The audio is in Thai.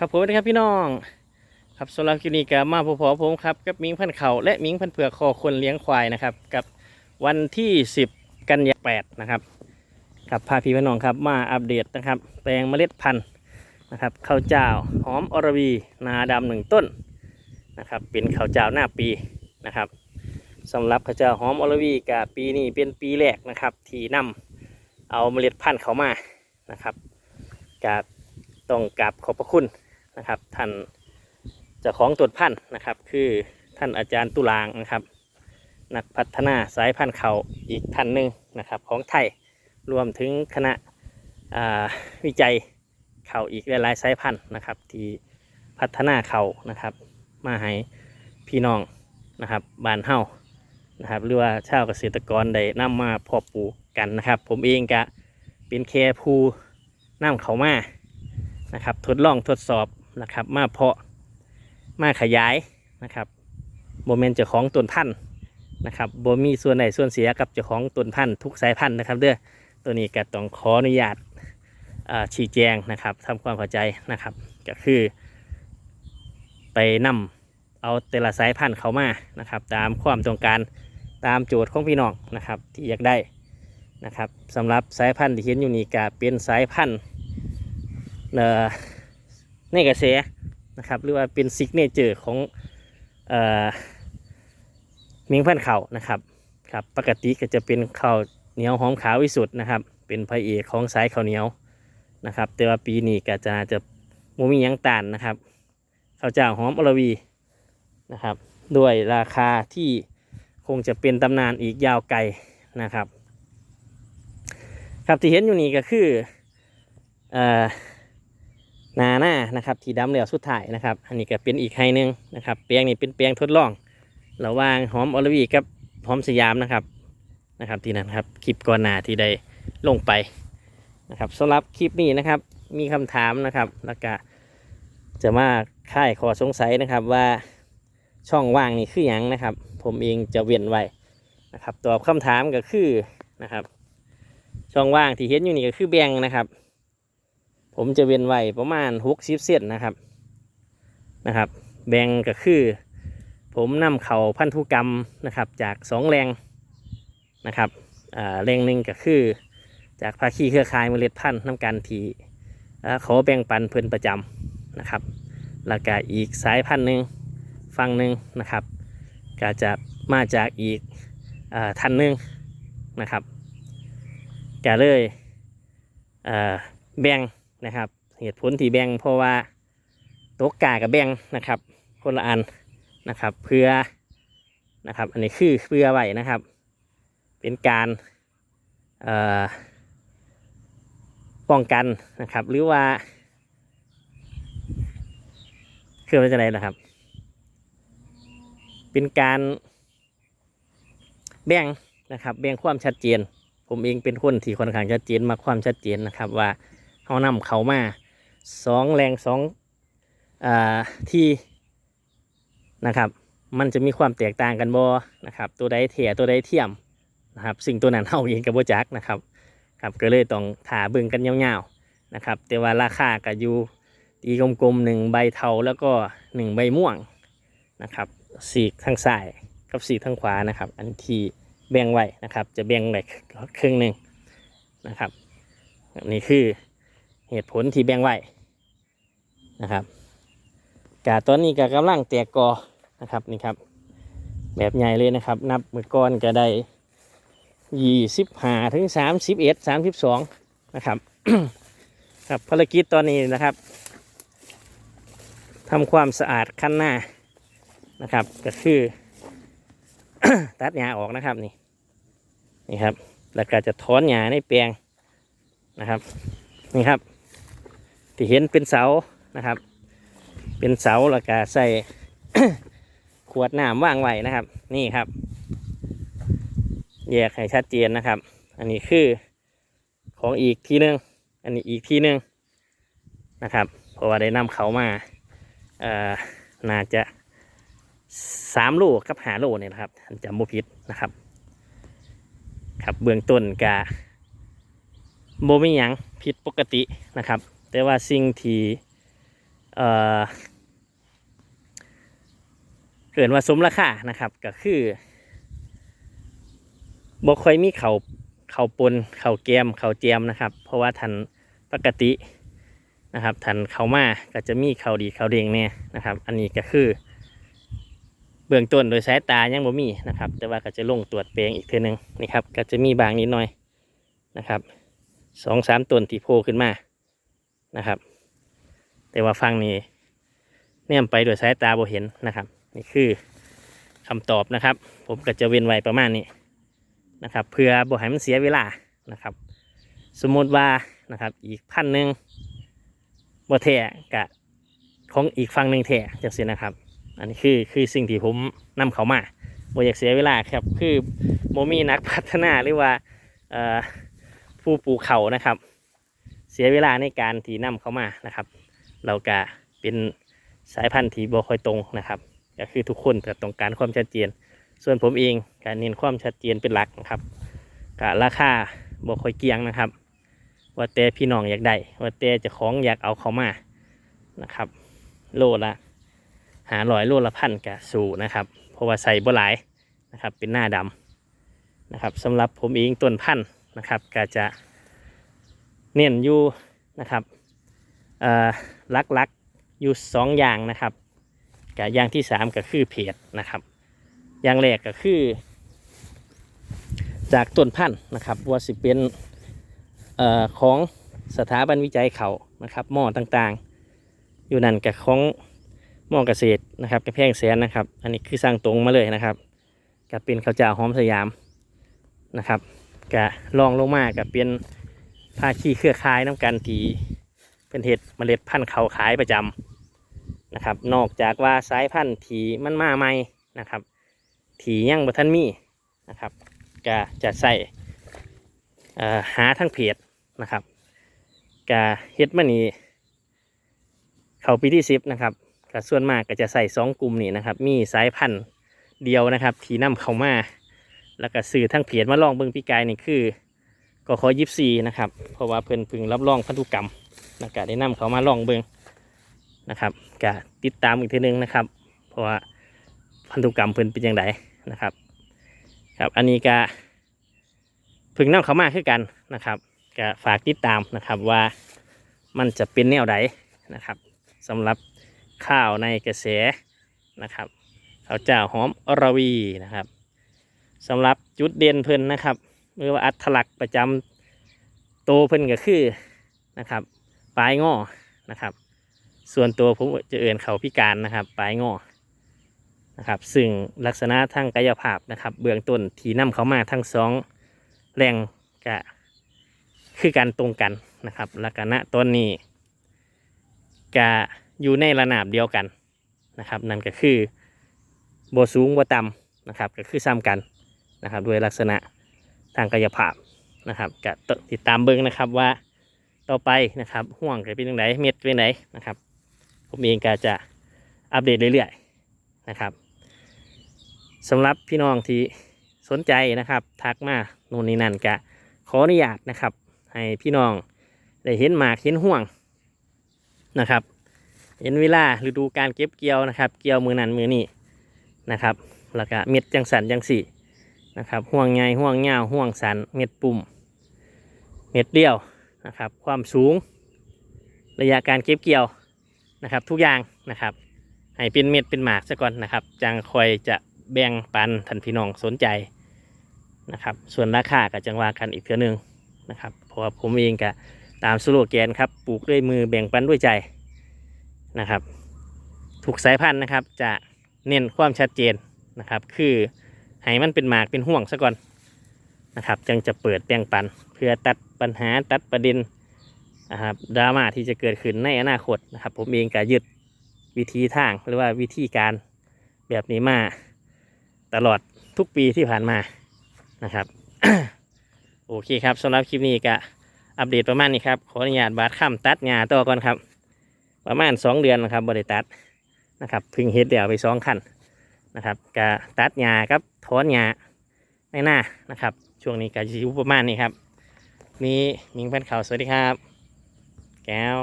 ครับผมนะครับพี่น้อง ครับสำหรับคลิปนี้ก็มาพบผมครับกับมิงพันเขาและมิงพันเผือกคอคนเลี้ยงควายนะครับ กับวันที่ 10 กันยา8นะครับครับพาพี่พี่น้องครับมาอัปเดตนะครับ แปลงเมล็ดพันธุ์นะครับข้าวเจ้าหอมอรวีนาดำหนึ่งต้นนะครับเป็นข้าวเจ้าหน้าปีนะครับสำหรับข้าวเจ้าหอมอรวีกับปีนี้เป็นปีแรกนะครับ ที่นำเอาเมล็ดพันธุ์เขามานะครับกับต้องกราบขอบพระคุณ นะครับท่านเจ้าของตรวจพันธุ์นะครับ คือท่านอาจารย์ตุลางนะครับ นักพัฒนาสายพันธุ์เขาอีกท่านหนึ่งนะครับของไทยรวมถึงคณะวิจัยเขาอีกหลายๆสายพันธุ์นะครับ ที่พัฒนาเขานะครับ มาให้พี่น้องนะครับบ้านเฮานะครับหรือว่าชาวเกษตรกรได้นำมาเพาะปลูกกันนะครับ ผมเองก็เป็นแค่ผู้นำเขามานะครับ ทดลองทดสอบ นะครับ มาเพาะมาขยายนะครับโมเมนต์เจ้าของต้นพันธุ์นะครับบ่มีส่วนไหนส่วนเสียกับเจ้าของต้นพันธุ์ทุกสายพันธุ์นะครับเด้อตัวนี้ก็ต้องขออนุญาตชี้แจงนะครับทำความเข้าใจนะครับ ก็คือ ไปนำเอาแต่ละสายพันธุ์เขามานะครับ ตามความต้องการตามโจทย์ของพี่น้องนะครับ ที่อยากได้นะครับสำหรับสายพันธุ์ที่เห็นอยู่นี่ก็เป็นสายพันธุ์เอ่อ ในกระแสนะครับหรือว่าเป็นซิกเนเจอร์ของเอ่อเมียงพันเขานะครับครับปกติก็จะเป็นข้าวเหนียวหอมขาววิสุทธ์นะครับ เป็นพระเอกของสายข้าวเหนียวนะครับ แต่ว่าปีนี้ก็จะจะมูมียังตานนะครับข้าวเจ้าหอมอรวีนะครับ ด้วยราคาที่คงจะเป็นตำนานอีกยาวไกลนะครับ ครับที่เห็นอยู่นี่ก็คือเอ่อ นาหน้านะครับที่ดำเหลวสุดท้ายนะครับ อันนี้ก็เป็นอีกไฮหนึ่งนะครับเปียงนี่เป็นเปียงทดลองระหว่างหอมอลวีกับหอมสยามนะครับนะครับที่นั่นครับคลิปก่อนหน้าที่ได้ลงไปนะครับสำหรับคลิปนี้นะครับมีคำถามนะครับแล้วก็จะมาค่ายขอสงสัยนะครับว่าช่องว่างนี่คืออย่างนะครับ ผมเองจะเวียนไว้นะครับตอบคำถามก็คือนะครับ ช่องว่างที่เห็นอยู่นี่ก็คือแบงนะครับ ผมจะเวียนไว้ประมาณหกสิบเซนนะครับนะครับ แบงก็คือ ผมนำเข่าพันธุกรรมนะครับ จากสองแรงนะครับแรงหนึ่งก็คือ จากภาคีเครือข่ายเมล็ดพันธุ์น้ำกันทีขอแบ่งปันเพิ่นประจำนะครับแล้วก็อีกสายพันธุ์หนึ่งฝั่งหนึ่งนะครับ ก็จะมาจากอีกอท่านหนึ่งนะครับก็เลยอ่าแบ่ง นะครับ เหตุผลที่แบ่งเพราะว่าตกกากับแบ่งนะครับ คนละอันนะครับ เพื่อนะครับ อันนี้คือเพื่อไว้นะครับ เป็นการป้องกันนะครับ หรือว่าคือว่าจะไหนนะครับ เป็นการแบ่งนะครับ แบ่งความชัดเจน ผมเองเป็นคนที่ค่อนข้างชัดเจนมาความชัดเจนนะครับว่า เขานำเขามาสองแรงสองอ่าที่นะครับ มันจะมีความแตกต่างกันบ่นะครับ ตัวใดเทียตัวใดเทียมนะครับ สิ่งตัวนั้นเฮาเองกับบ่จักนะครับครับก็เลยต้องถาเบิ่งกันยาวๆนะครับ แต่ว่าราคาก็อยู่ตีกลมๆหนึ่งใบเทาแล้วก็หนึ่งใบม่วงนะครับสีกทางซ้ายกับสีกทางขวานะครับ อันที่แบ่งไว้นะครับ จะแบ่งไว้ครึ่งหนึ่งนะครับนี่คือ เหตุผลที่แบ่งไว้นะครับกาตอนนี้ก็กำลังแตกกอนะครับนี่ครับ แบบใหญ่เลยนะครับ นับมือก้อนก็ได้ยี่สิบห้าถึงสามสิบเอ็ดสามสิบสองนะครับครับภารกิจตอนนี้นะครับทำความสะอาดขั้นหน้านะครับ ก็คือตัดหญ้าออกนะครับนี่นี่ครับ แล้วก็จะถอนหญ้าในแปลงนะครับ นี่ครับ ที่เห็นเป็นเสานะครับ เป็นเสาแล้วก็ใส่ขวดน้ำว่างไว้นะครับ นี่ครับ แยกให้ชัดเจนนะครับ อันนี้คือของอีกทีหนึงอันนี้อีกทีหนึงนะครับ เพราะว่าได้นำเขามาเอ่อน่าจะสามโลกับหาโลเนี่ยนะครับจำบ่ผิดนะครับ ครับเบื้องต้นกะโบมียังผิดปกตินะครับ แต่ว่าสิ่งที่เอ่อเกินว่าสมราคานะครับก็คือบ่ค่อยมีเขาเขาปนเขาแกมเขาเจียมนะครับ เพราะว่าทันปกตินะครับทันเขามาก็จะมีเขาดีเขาเด้งเนี่ยนะครับ อันนี้ก็คือ เบื้องต้นโดยสายตายังบ่มีนะครับ แต่ว่าก็จะลงตรวจแปลงอีกเทื่อนึงนี่ครับ ก็จะมีบางนิดหน่อยนะครับสองสามต้นที่โผล่ขึ้นมา นะครับ แต่ว่าฟังนี้เนี่ยไปโดยสายตาบ่เห็นนะครับ นี่คือคำตอบนะครับ ผมก็จะเว้นไว้ประมาณนี้นะครับ เพื่อบ่ให้มันเสียเวลานะครับ สมมติว่านะครับ อีกพันหนึ่งบ่แท้กะของอีกฝั่งหนึ่งแท้จังซี่นะครับ อันนี้คือคือสิ่งที่ผมนำเขามาบ่อยากเสียเวลาครับ คือโมมีนักพัฒนาหรือว่าผู้ปลูกเขานะครับ เสียเวลาในการที่นำเขามานะครับ เราก็เป็นสายพันธุ์ที่บ่ค่อยตรงนะครับก็คือทุกคนก็ต้องการความชัดเจน ส่วนผมเองก็เน้นความชัดเจนเป็นหลักนะครับก็ราคาบ่ค่อยเกี่ยงนะครับ ว่าแต่พี่น้องอยากได้ว่าแต่จะของอยากเอาเขามานะครับ โลละหาร้อยโลละพันกะสู่นะครับ เพราะว่าใส่บ่หลายนะครับเป็นหน้าดำนะครับสำหรับผมเองต้นพันธ์นะครับก็จะ เน้นอยู่นะครับเอ่อลักอยู่สองอย่างนะครับกับอย่างที่สามก็คือเพจนะครับ อย่างแรกก็คือ จากต้นพันธุ์นะครับว่าสิเป็นอของสถาบันวิจัยเขานะครับหม้อต่างๆ อยู่นั่นกับของหม้อเกษตรนะครับกระแพงแสนนะครับ อันนี้คือสร้างตรงมาเลยนะครับกับเป็นข้าวเจ้าหอมสยามนะครับกะลองลงมากับเป็น ภาคีเครือข่ายน้ำกันทีเป็นเห็ดเมล็ดพันธุ์เขาขายประจำนะครับ นอกจากว่าสายพันธุ์ทีมันมาใหม่นะครับถียังบ่ทันมีนะครับก็จะใส่หาทั้งเพจนะครับก็เฮ็ดมานี่เขาปีที่สิบนะครับก็ส่วนมากก็จะใส่สองกลุ่มนี่นะครับ มีสายพันธุ์เดียวนะครับ ที่นำเข้ามา แล้วก็สื่อทั้งเพจมาลองเบิ่งพี่กายนี่คือ ก็ขอยิบซีนะครับ เพราะว่าเพิ่นพึงรับรองพันธุกรรมนะก็ได้นำเขามาลองเบิ่งนะครับก็ติดตามอีกทีหนึงนะครับ เพราะว่าพันธุกรรมเพิ่นเป็นอยังไงนะครับ ครับอันนี้ก็พึงนำเขามาคือกันนะครับก็ฝากติดตามนะครับว่ามันจะเป็นแนวใดนะครับสำหรับข้าวในกระแสนะครับข้าวเจ้าหอมอรวีนะครับสำหรับจุดเด่นเพิ่นนะครับ หรือว่าอัตลักษณ์ประจำโตวเพิ่นก็คือนะครับปลายงอนะครับ ส่วนตัวผมจะเอื่นเขาพิการนะครับปลายงอนะครับซึ่งลักษณะทางกายภาพนะครับ เบื้องต้นที่นำเขามาทั้งสองแรงกะคือการตรงกันนะครับลักษณะต้นนี้กะอยู่ในระนาบเดียวกันนะครับนั่นก็คือโบสูงโบต่ำนะครับก็คือซ้ำกันนะครับด้วยลักษณะ ทางกายภาพนะครับกะติดตามเบิ้งนะครับว่าต่อไปนะครับห่วงจะเป็นยังไงเม็ดเป็นไงนนะครับ ผมเองก็จะอัปเดตเรื่อยๆนะครับสำหรับพี่น้องที่สนใจนะครับ ทักมาโน่นนี่นั่นกะขออนุญาตนะครับ ให้พี่น้องได้เห็นหมากเห็นห่วงนะครับ เห็นเวลาฤดูการเก็บเกี่ยวนะครับ เกี่ยวมือนันมือนี้นะครับ แล้วก็เม็ดจังสันจังสี่ นะครับห่วงไงห่วงเงาวห่วงสันเม็ดปุ่ม เม็ดเดียวนะครับ ความสูง ระยะการเก็บเกี่ยวนะครับ ทุกอย่างนะครับ ให้เป็นเม็ดเป็นหมากซะก่อนนะครับจังคอยจะแบ่งปันท่านพี่น้องสนใจนะครับ ส่วนราคาก็จังว่ากันอีกเทื่อหนึงนะครับเพราะว่าผมเองก็ตามสโลแกนครับปลูกด้วยมือแบ่งปันด้วยใจนะครับ ถูกสายพันธุ์นะครับจะเน้นความชัดเจนนะครับ คือ ให้มันเป็นหมากเป็นห่วงซะก่อนนะครับ จึงจะเปิดแบ่งปัน เพื่อตัดปัญหาตัดประเด็นนะครับดราม่าที่จะเกิดขึ้นในอนาคตนะครับ ผมเองก็ยึดวิธีทางหรือว่าวิธีการแบบนี้มาตลอดทุกปีที่ผ่านมานะครับ โอเคครับสำหรับคลิปนี้ก็อัปเดตประมาณนี้ครับ ขออนุญาตบาดข้ามตัดหญ้าต่อก่อนครับ ประมาณสองเดือนนะครับบริตัดนะครับเพึ่งเฮ็ดเดี่ยวไปสองคัน นะครับกะตัดหญ้าครับถอนหญ้าในหน้านะครับ ช่วงนี้ก็จะอยู่ประมาณนี้ครับ มีมิงพันเขาวสวัสดีครับ แก้ว